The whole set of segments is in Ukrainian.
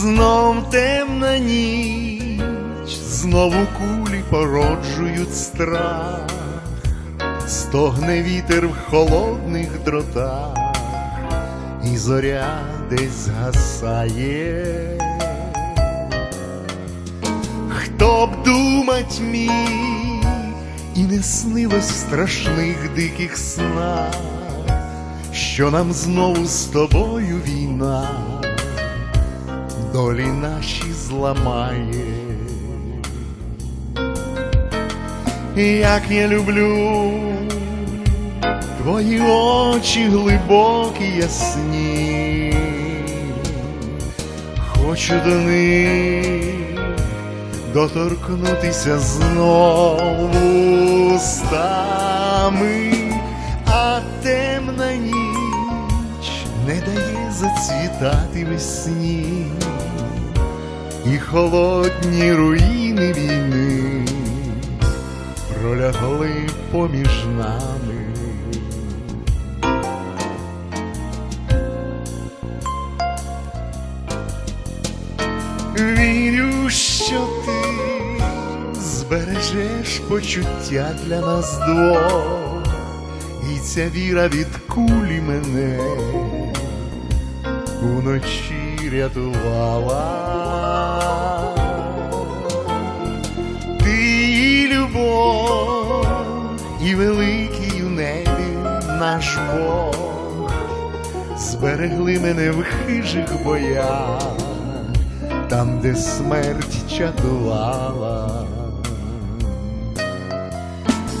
Знов темна ніч, знову кулі породжують страх, стогне вітер в холодних дротах, і зоря десь згасає. Хто б думать міг, і не снилось страшних диких снах, що нам знову з тобою війна долі наші зламає. Як я люблю твої очі глибокі ясні, хочу до них доторкнутися знову устами, а ніч не дає зацвітати весні, і холодні руїни війни пролягли поміж нами. Вірю, що ти збережеш почуття для нас двох, і ця віра від кулі мене уночі рятувала. Ти і любов, і великий у небі наш Бог зберегли мене в хижих боях там, де смерть чатувала.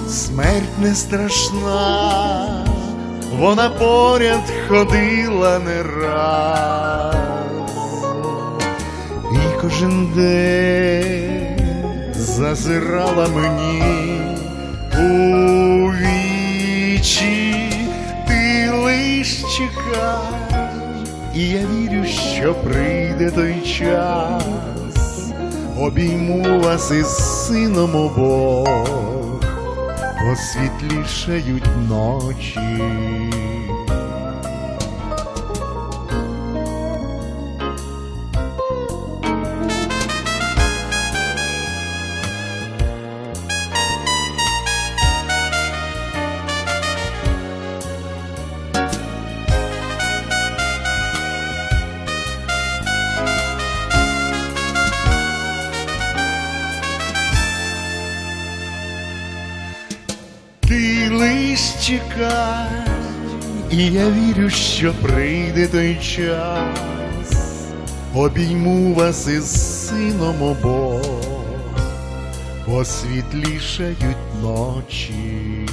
Смерть не страшна, вона поряд ходила не раз, і кожен день зазирала мені у вічі, ти лиш чекай. І я вірю, що прийде той час, обійму вас із сином обох, посвітлішають ночі. Лиш чекай, і я вірю, що прийде той час, обійму вас із сином обох, посвітлішають ночі.